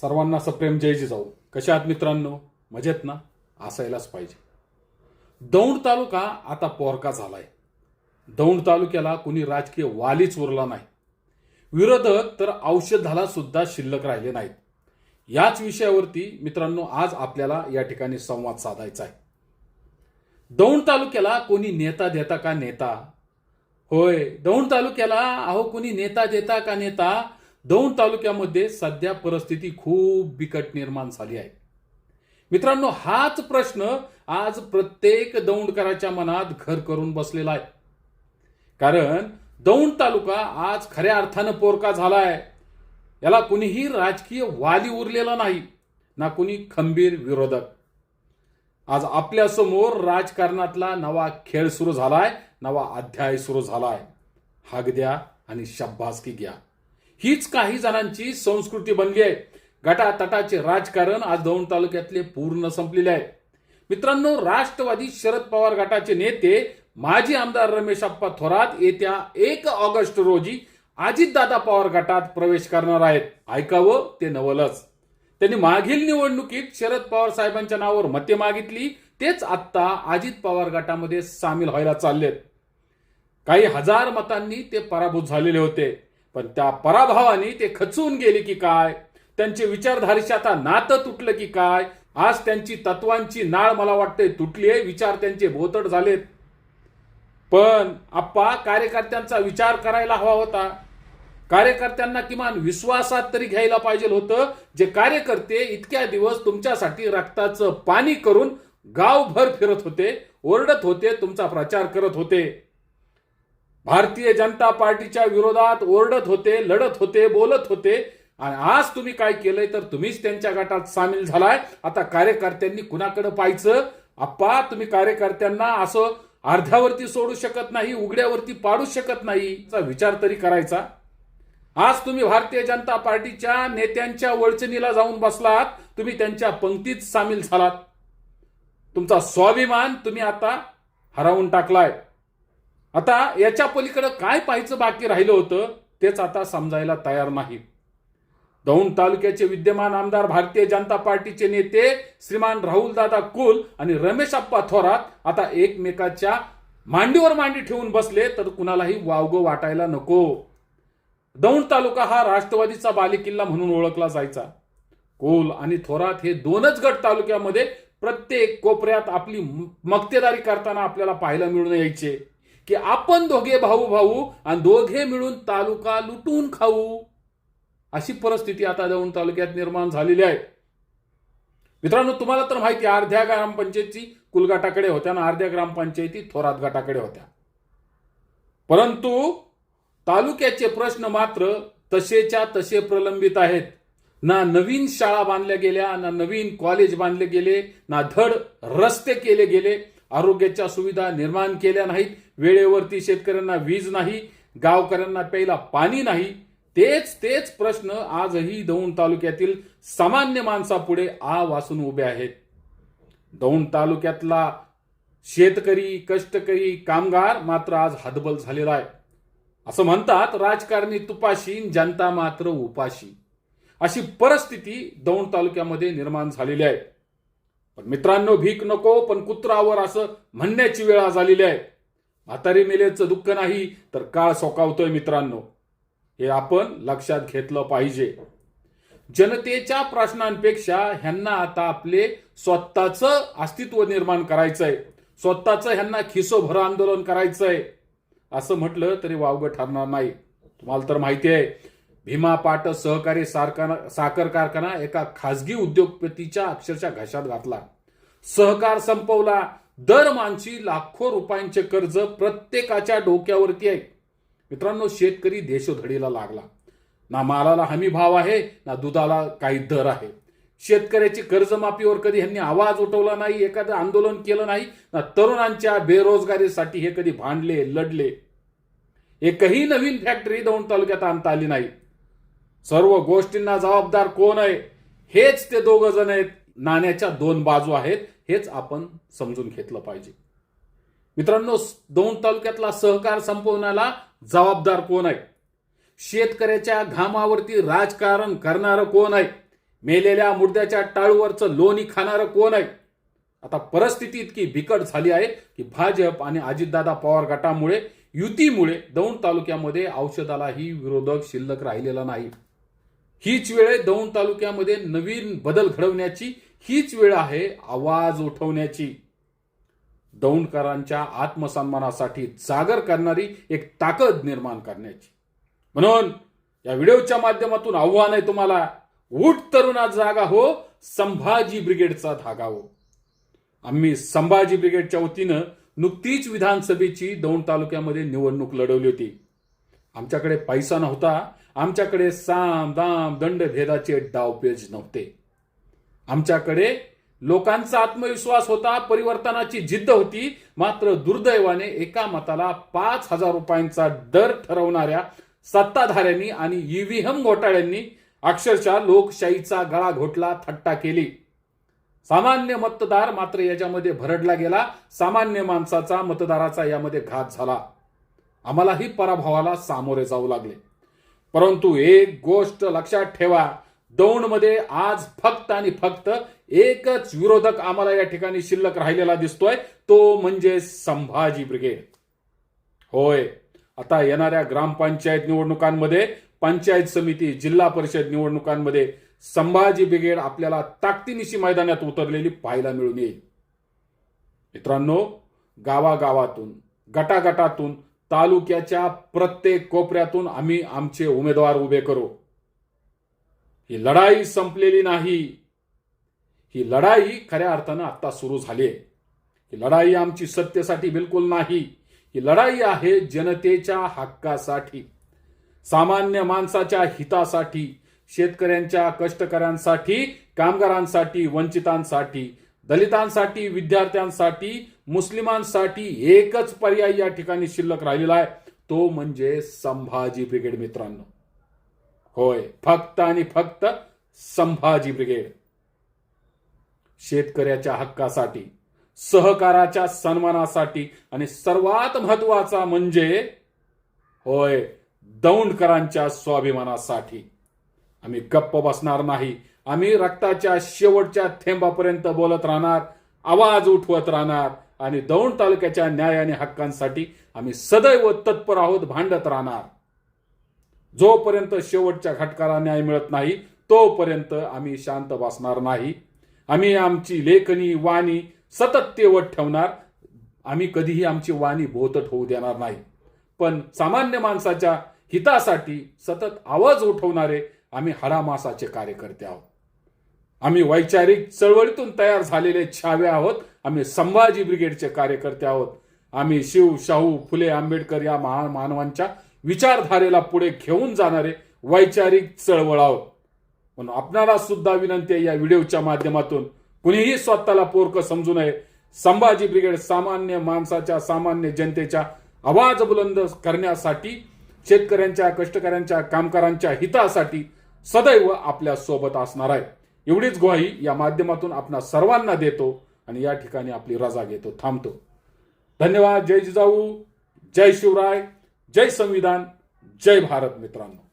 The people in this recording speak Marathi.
सर्वांना सप्रेम जय जिजाऊ कशा आहात मित्रांनो? मजेत ना? असायलाच पाहिजे. दौंड तालुका आता पोरका झालाय. दौंड तालुक्याला कुणी राजकीय वालीच उरला नाही. विरोधक तर औषधाला सुद्धा शिल्लक राहिले नाहीत. याच विषयावरती मित्रांनो आज आपल्याला या ठिकाणी संवाद साधायचा आहे. दौंड तालुक्याला कोणी नेता देता का नेता? होय दौंड तालुक्याला अहो कोणी नेता देता का नेता? दौंड तालुक्यामध्ये सध्या परिस्थिती खूप बिकट निर्माण झाली आहे. मित्रांनो हाच प्रश्न आज प्रत्येक दौंडकराच्या मनात घर करून बसलेला आहे. कारण दौंड तालुका आज खऱ्या अर्थानं पोरका झालाय. याला कुणीही राजकीय वाली उरलेला नाही ना कुणी खंबीर विरोधक. आज आपल्यासमोर राजकारणातला नवा खेळ सुरू झालाय नवा अध्याय सुरू झालाय. हाग द्या आणि शब्बासकी घ्या. हीच काही जणांची संस्कृती बनली आहे. गटातटाचे राजकारण आज दौंड तालुक्यातले पूर्ण संपलेले आहे. मित्रांनो राष्ट्रवादी शरद पवार गटाचे नेते माजी आमदार रमेश अप्पा थोरात येत्या एक ऑगस्ट रोजी अजितदादा पवार गटात प्रवेश करणार आहेत. ऐकावं ते नवलच. त्यांनी मागील निवडणुकीत शरद पवार साहेबांच्या नावावर मते मागितली तेच आत्ता अजित पवार गटामध्ये सामील व्हायला चाललेत. काही हजार मतांनी ते पराभूत झालेले होते. पण त्या पराभवाने ते खचून गेले की काय? त्यांचे विचारधारेशी आता नातं तुटलं की काय? आज त्यांची तत्वांची नाळ मला वाटते तुटली आहे विचार त्यांचे भोतड झालेत. पण आप्पा कार्यकर्त्यांचा विचार करायला हवा होता. कार्यकर्त्यांना किमान विश्वासात तरी घ्यायला पाहिजे होतं. जे कार्यकर्ते इतक्या दिवस तुमच्यासाठी रक्ताचं पाणी करून गावभर फिरत होते ओरडत होते तुमचा प्रचार करत होते. भारतीय जनता पार्टीच्या विरोधात ओरडत होते लढत होते बोलत होते. आणि आज तुम्ही काय केलंय तर तुम्हीच त्यांच्या गटात सामील झालाय. आता कार्यकर्त्यांनी कुणाकडे पाहायचं? आप्पा तुम्ही कार्यकर्त्यांना असं अर्ध्यावरती सोडू शकत नाही उघड्यावरती पाडू शकत नाही विचार तरी करायचा. आज तुम्ही भारतीय जनता पार्टीच्या नेत्यांच्या वळचणीला जाऊन बसलात. तुम्ही त्यांच्या पंक्तीत सामील झालात. तुमचा स्वाभिमान तुम्ही आता हरवून टाकलाय. आता याच्या पलीकडे काय पाहायचं बाकी राहिलं होतं तेच आता समजायला तयार नाही. दौंड तालुक्याचे विद्यमान आमदार भारतीय जनता पार्टीचे नेते श्रीमान राहुलदादा कुल आणि रमेश अप्पा थोरात आता एकमेकाच्या मांडीवर मांडी ठेवून बसले तर कुणालाही वावगं वाटायला नको. दौंड तालुका हा राष्ट्रवादीचा बालेकिल्ला म्हणून ओळखला जायचा. कोल आणि थोरात हे दोनच गट तालुक्यामध्ये प्रत्येक कोपऱ्यात आपली मक्तेदारी करताना आपल्याला पाहायला मिळून यायचे. की आपण दोघे भाऊ भाऊ आणि दोघे मिळून तालुका लुटून खाऊ. अशी परिस्थिती आता दौंड तालुक्यात निर्माण झालेली आहे. मित्रांनो तुम्हाला तर माहिती अर्ध्या ग्रामपंचायती कुलगाटाकडे होत्या आणि अर्ध्या ग्रामपंचायती थोरात गटाकडे होत्या. परंतु तालुक्याचे प्रश्न मात्र तसेच्या तसे प्रलंबित आहेत. ना नवीन शाळा बांधल्या गेल्या ना नवीन कॉलेज बांधले गेले ना धड रस्ते केले गेले आरोग्याच्या सुविधा निर्माण केल्या नाहीत वेळेवरती शेतकऱ्यांना वीज नाही गावकऱ्यांना प्यायला पाणी नाही तेच तेच प्रश्न आजही दौंड तालुक्यातील सामान्य माणसापुढे आ वासून उभे आहेत. दौंड तालुक्यातला शेतकरी कष्टकरी कामगार मात्र आज हदबल झालेला आहे. असं म्हणतात राजकारणी तुपाशी जनता मात्र उपाशी. अशी परिस्थिती दौंड तालुक्यामध्ये निर्माण झालेली आहे. पण मित्रांनो भीक नको पण कुत्रावर असं म्हणण्याची वेळ आज आलेली आहे. म्हातारी मेलेचं दुःख नाही तर काळ सोकावतोय मित्रांनो. हे आपण लक्षात घेतलं पाहिजे. जनतेच्या प्रश्नांपेक्षा ह्यांना आता आपले स्वतःचं अस्तित्व निर्माण करायचंय. स्वतःचं ह्यांना खिसोभर आंदोलन करायचंय. असं म्हटलं तरी वावगं ठरणार नाही. तुम्हाला तर माहिती आहे भीमा पाट सहकारी साखर कारखाना एका खासगी उद्योगपतीच्या अक्षरशः घशात घातला. सहकार संपवला दर मानसी लाखो रुपयांचे कर्ज प्रत्येकाच्या डोक्यावरती आहे. मित्रांनो शेतकरी देशोधडीला लागला. ना मालाला हमी भाव आहे ना दुधाला काही दर आहे. शेतकऱ्याची कर्जमाफीवर कधी ह्यांनी आवाज उठवला नाही एखादं आंदोलन केलं नाही ना तरुणांच्या बेरोजगारीसाठी हे कधी भांडले लढले. एकही नवीन फॅक्टरी दौंड तालुक्यात आणता आली नाही. सर्व गोष्टींना जबाबदार कोण आहे? हेच ते दोघ जण आहेत. नाण्याच्या दोन बाजू आहेत हेच आपण समजून घेतलं पाहिजे. मित्रांनो दोन तालुक्यातला सहकार संपवण्याला जबाबदार कोण आहे? शेतकऱ्याच्या घामावरती राजकारण करणारं कोण आहे? मेलेल्या मुर्द्याच्या टाळूवरचं लोणी खाणारं कोण आहे? आता परिस्थिती इतकी बिकट झाली आहे की भाजप आणि अजितदादा पवार गटामुळे युतीमुळे दौंड तालुक्यामध्ये औषधालाही विरोधक शिल्लक राहिलेला नाही. हीच वेळ दौंड तालुक्यामध्ये नवीन बदल घडवण्याची हीच वेळ आहे आवाज उठवण्याची. दौंडकरांच्या आत्मसन्मानासाठी जागर करणारी एक ताकद निर्माण करण्याची. म्हणून या व्हिडिओच्या माध्यमातून आव्हान आहे तुम्हाला उठ तरुणा जागा हो संभाजी ब्रिगेडचा धागा हो. आम्ही संभाजी ब्रिगेडच्या वतीनं नुकतीच विधानसभेची दौंड तालुक्यामध्ये निवडणूक लढवली होती. आमच्याकडे पैसा नव्हता आमच्याकडे साम दाम दंड भेदाचे डावपेज नव्हते. आमच्याकडे लोकांचा आत्मविश्वास होता परिवर्तनाची जिद्द होती. मात्र दुर्दैवाने एका मताला पाच हजार रुपयांचा दर ठरवणाऱ्या सत्ताधाऱ्यांनी आणि ईव्हीएम घोटाळ्यांनी अक्षरशः लोकशाहीचा गळा घोटला थट्टा केली. सामान्य मतदार मात्र याच्यामध्ये भरडला गेला. सामान्य माणसाचा मतदाराचा यामध्ये घात झाला. आम्हालाही पराभवाला सामोरे जाऊ लागले. परंतु एक गोष्ट लक्षात ठेवा. दौंडमध्ये आज फक्त आणि फक्त एकच विरोधक आम्हाला या ठिकाणी शिल्लक राहिलेला दिसतोय तो म्हणजे संभाजी ब्रिगेड. होय आता येणाऱ्या ग्रामपंचायत निवडणुकांमध्ये पंचायत समिती जिल्हा परिषद निवडणुकांमध्ये संभाजी ब्रिगेड आपल्याला ताकदीनिशी मैदानात उतरलेली पाहायला मिळून येईल. मित्रांनो गावागावातून गटागटातून तालुक्याच्या प्रत्येक कोपऱ्यातून आम्ही आमचे उमेदवार उभे करू. ही लढाई संपलेली नाही. ही लढाई खऱ्या अर्थानं आत्ता सुरू झाली आहे ही लढाई आमची सत्तेसाठी बिलकुल नाही. ही लढाई आहे जनतेच्या हक्कासाठी सामान्य माणसाच्या हितासाठी शेतकऱ्यांच्या कष्टकऱ्यांसाठी कामगारांसाठी वंचितांसाठी दलितांसाठी विद्यार्थ्यांसाठी मुस्लिमांसाठी एकच पर्याय या ठिकाणी शिल्लक राहिलेला आहे. तो म्हणजे संभाजी ब्रिगेड मित्रांनो. होय. फक्त आणि फक्त संभाजी ब्रिगेड. शेतकऱ्याच्या हक्कासाठी सहकाराच्या सन्मानासाठी आणि सर्वात महत्त्वाचा म्हणजे होय दौंडकरांच्या स्वाभिमानासाठी. आम्ही गप्प बसणार नाही. आम्ही रक्ताच्या शेवटच्या थेंबापर्यंत बोलत राहणार आवाज उठवत राहणार आणि दौंड तालुक्याच्या न्याय आणि हक्कांसाठी आम्ही सदैव तत्पर आहोत भांडत राहणार. जोपर्यंत शेवटच्या घटकाला न्याय मिळत नाही तोपर्यंत आम्ही शांत बसणार नाही. आम्ही आमची लेखणी वाणी सतत तेवत ठेवणार. आम्ही कधीही आमची वाणी बोतट होऊ देणार नाही. पण सामान्य माणसाच्या हितासाठी सतत आवाज उठवणारे आम्ही हरामासाचे कार्यकर्ते आहोत. आम्ही वैचारिक चळवळीतून तयार झालेले छावे आहोत. आम्ही संभाजी ब्रिगेडचे कार्यकर्ते आहोत. आम्ही शिव शाहू फुले आंबेडकर या महान मानवांच्या विचारधारेला पुढे घेऊन जाणारे वैचारिक चळवळ आहोत म्हणून आपणाला सुद्धा विनंती आहे या व्हिडिओच्या माध्यमातून. कुणीही स्वतःला पोरक समजू नये. संभाजी ब्रिगेड सामान्य माणसाच्या सामान्य जनतेच्या आवाज बुलंद करण्यासाठी शेतकऱ्यांच्या कष्टकऱ्यांच्या कामगारांच्या हितासाठी सदैव आपल्यासोबत असणार आहे. एवढीच ग्वाही या माध्यमातून आपणा सर्वांना देतो आणि या ठिकाणी आपली रजा घेतो थांबतो. धन्यवाद. जय जिजाऊ. जय शिवराय. जय संविधान जय भारत मित्रांनो.